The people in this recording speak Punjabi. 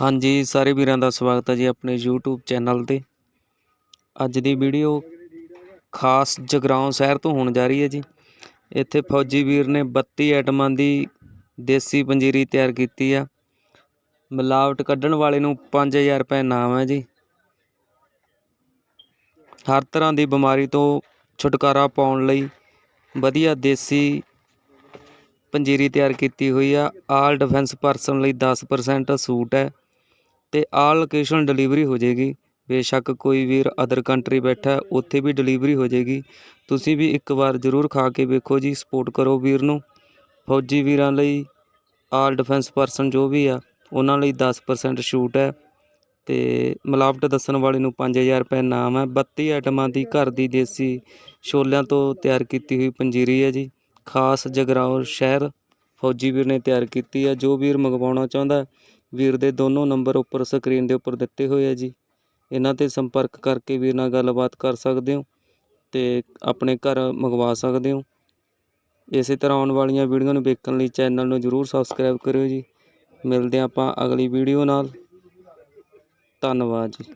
ਹਾਂਜੀ, ਸਾਰੇ ਵੀਰਾਂ ਦਾ ਸਵਾਗਤ ਹੈ ਜੀ ਆਪਣੇ YouTube ਚੈਨਲ ਤੇ। ਅੱਜ ਦੀ ਵੀਡੀਓ ਖਾਸ ਜਗਰਾਉਂ ਸ਼ਹਿਰ ਤੋਂ ਹੋਣ ਜਾ ਰਹੀ ਹੈ ਜੀ। ਇੱਥੇ ਫੌਜੀ ਵੀਰ ਨੇ 32 ਆਈਟਮਾਂ ਦੀ ਦੇਸੀ ਪੰਜੀਰੀ ਤਿਆਰ ਕੀਤੀ ਆ। ਮਿਲਾਵਟ ਕੱਢਣ ਵਾਲੇ ਨੂੰ 5000 ਰੁਪਏ ਇਨਾਮ ਹੈ ਜੀ। ਹਰ ਤਰ੍ਹਾਂ ਦੀ ਬਿਮਾਰੀ ਤੋਂ ਛੁਟਕਾਰਾ ਪਾਉਣ ਲਈ ਵਧੀਆ ਦੇਸੀ ਪੰਜੀਰੀ ਤਿਆਰ ਕੀਤੀ ਹੋਈ ਆ। ਆਲ ਡਿਫੈਂਸ ਪਰਸਨ ਲਈ 10% ਸੂਟ ਹੈ ਤੇ ਆਲ ਲੋਕੇਸ਼ਨ ਡਿਲੀਵਰੀ ਹੋ ਜਾਏਗੀ। ਬੇਸ਼ੱਕ ਕੋਈ ਵੀਰ ਅਦਰ ਕੰਟਰੀ ਬੈਠਾ, ਉੱਥੇ ਵੀ ਡਿਲੀਵਰੀ ਹੋ ਜਾਏਗੀ। ਤੁਸੀਂ ਵੀ ਇੱਕ ਵਾਰ ਜ਼ਰੂਰ ਖਾ ਕੇ ਵੇਖੋ ਜੀ ਸਪੋਰਟ ਕਰੋ ਵੀਰ ਨੂੰ। ਫੌਜੀ ਵੀਰਾਂ ਲਈ ਆਲ ਡਿਫੈਂਸ ਪਰਸਨ ਜੋ ਵੀ ਆ, ਉਹਨਾਂ ਲਈ 10% ਛੂਟ ਹੈ। ਤੇ ਮਿਲਾਵਟ ਦੱਸਣ ਵਾਲੇ ਨੂੰ 5000 ਰੁਪਏ ਇਨਾਮ ਹੈ। 32 ਆਈਟਮਾਂ ਦੀ ਘਰ ਦੀ ਦੇਸੀ ਛੋਲਿਆਂ ਤੋਂ ਤਿਆਰ ਕੀਤੀ ਹੋਈ ਪੰਜੀਰੀ ਹੈ ਜੀ। ਖਾਸ ਜਗਰਾਉਂ ਸ਼ਹਿਰ ਫੌਜੀ ਵੀਰ ਨੇ ਤਿਆਰ ਕੀਤੀ ਹੈ। ਜੋ ਵੀਰ ਮੰਗਵਾਉਣਾ ਚਾਹੁੰਦਾ ਵੀਰ ਦੇ ਦੋਨੋਂ ਨੰਬਰ ਉੱਪਰ ਸਕਰੀਨ ਦੇ ਉੱਪਰ ਦਿੱਤੇ ਹੋਏ ਆ ਜੀ। ਇਹਨਾਂ ਤੇ ਸੰਪਰਕ ਕਰਕੇ ਵੀਰ ਨਾਲ ਗੱਲਬਾਤ ਕਰ ਸਕਦੇ ਹੋ ਅਤੇ ਆਪਣੇ ਘਰ ਮੰਗਵਾ ਸਕਦੇ ਹੋ। ਇਸੇ ਤਰ੍ਹਾਂ ਆਉਣ ਵਾਲੀਆਂ ਵੀਡੀਓ ਨੂੰ ਵੇਖਣ ਲਈ ਚੈਨਲ ਨੂੰ ਜਰੂਰ ਸਬਸਕ੍ਰਾਈਬ ਕਰਿਓ ਜੀ। ਮਿਲਦੇ ਹਾਂ ਆਪਾਂ ਅਗਲੀ ਵੀਡੀਓ ਨਾਲ। ਧੰਨਵਾਦ ਜੀ।